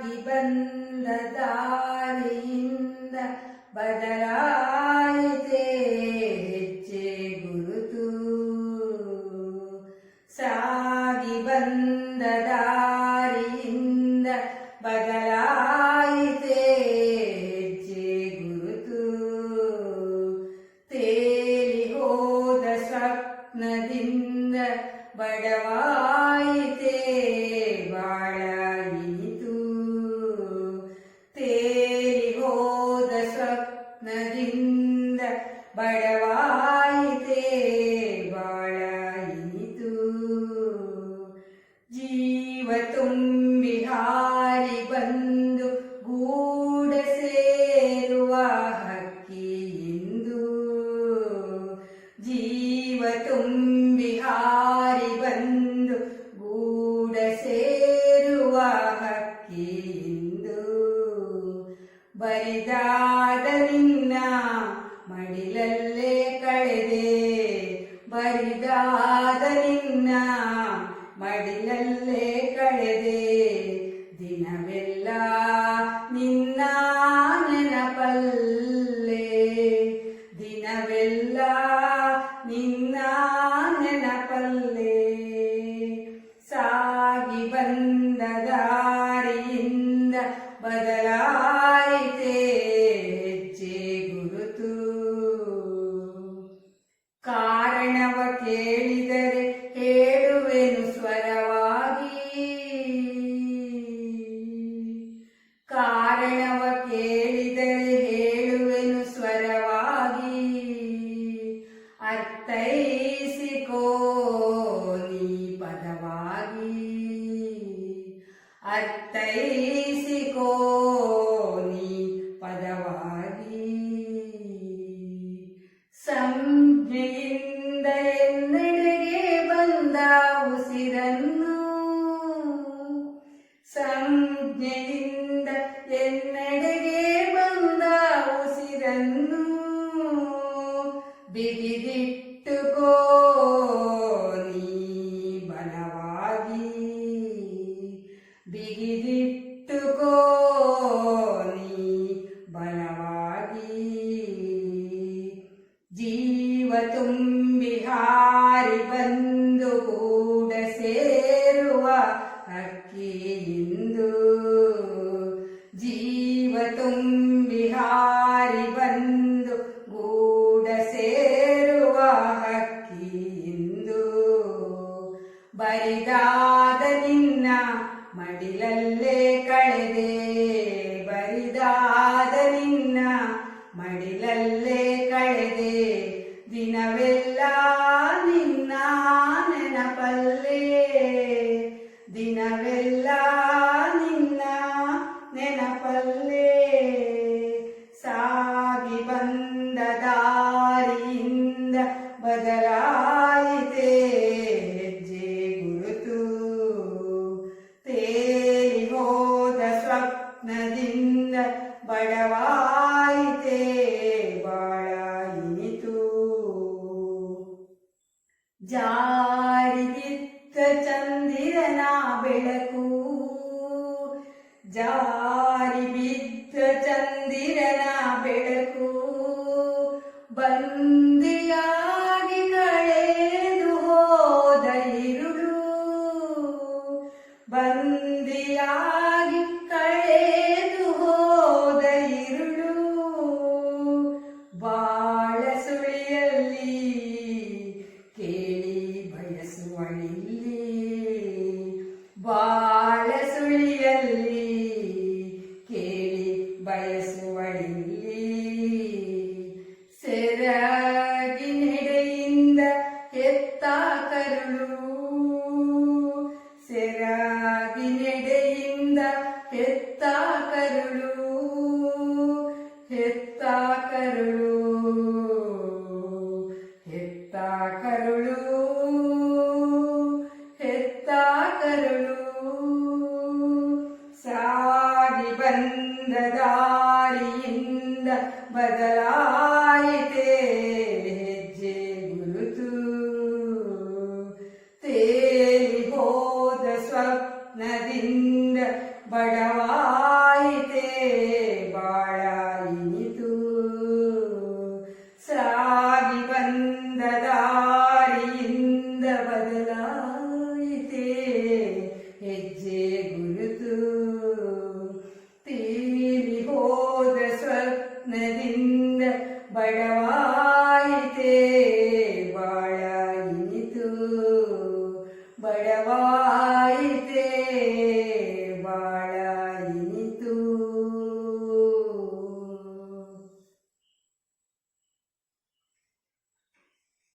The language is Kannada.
ಸಾಗಿ ಬಂದ ತುಂಬಿ ಹಾರಿ ಬಂದು ಗೂಡ ಸೇರುವ ಹಕ್ಕಿಯಿಂದು ಬರಿದಾದ ನಿನ್ನ ಮಡಿಲಲ್ಲೇ ಕಳೆದೆ ಬರಿದಾದ ನಿನ್ನ ಮಡಿಲಲ್ಲೇ ನಿನ್ನ ನೆನಪಲ್ಲೇ ಅರ್ಥೈಸಿಕೋ ನೀ ಪದವಾಗಿ. ಸಂಜ್ಞೆಯಿಂದ ಎನ್ನೆಡೆಗೆ ಬಂದ ಉಸಿರನ್ನು. ಸಂಜ್ಞೆಯಿಂದ ಎನ್ನೆಡೆಗೆ ಬಂದ ಉಸಿರನ್ನು ಬಿಗಿದಿಟ್ಟುಕೋ ನೀ ಬಲವಾಗಿ. ಬಿಗಿದಿಟ್ಟುಕೋ ತುಂಬಿ ಹಾರಿ ಬಂದು ಕೂಡ ಸೇರುವ ಹಕ್ಕಿಯಿಂದು. ಜೀವ ತುಂಬಿಹಾರಿ ಬಂದು ಗೂಡ ಸೇರುವ ಹಕ್ಕಿಯಿಂದು. ಬರಿದಾದ ನಿನ್ನ ಮಡಿಲಲ್ಲೇ ಕಳೆದೆ. ನೆನಪಲ್ಲೇ ದಿನವೆಲ್ಲ ನಿನ್ನ ನೆನಪಲ್ಲೇ ಸಾಗಿ ಬಂದ ದಾರಿಯಿಂದ ಬದಲಾಯಿತೆ ಹೆಜ್ಜೆ ಗುರುತು. ತೇಲಿ ಹೋದ ಸ್ವಪ್ನದಿಂದ ಬಡವಾಯಿತೆ ಬಾಳ ಇನಿತು. ಜಾರಿದಿತ್ತ ಚಂದಿರನ ಬೆಳಕು. ಜಾರಿ ಬಿದ್ದ ಚಂದಿರನ ಬೆಳಕು. ಬಂದಿಯಾಗಿ ಸುಳಿಯಲ್ಲಿ ಕೇಳಿ ಬಯಸುವಳಿಲ್ಲಿ. ಸೆರಾಗಿ ನೆಡೆಯಿಂದ ಹೆತ್ತ ಕರುಳು ಸಾಗಿ ಬಂದ ದಾರಿಯಿಂದ ಬದಲಾಯಿತೆ ಹೆಜ್ಜೆ ಗುರುತು ತೇಲಿ ಹೋದ ಸ್ವಪ್ನದಿಂದ ಬಡವಾ Yay!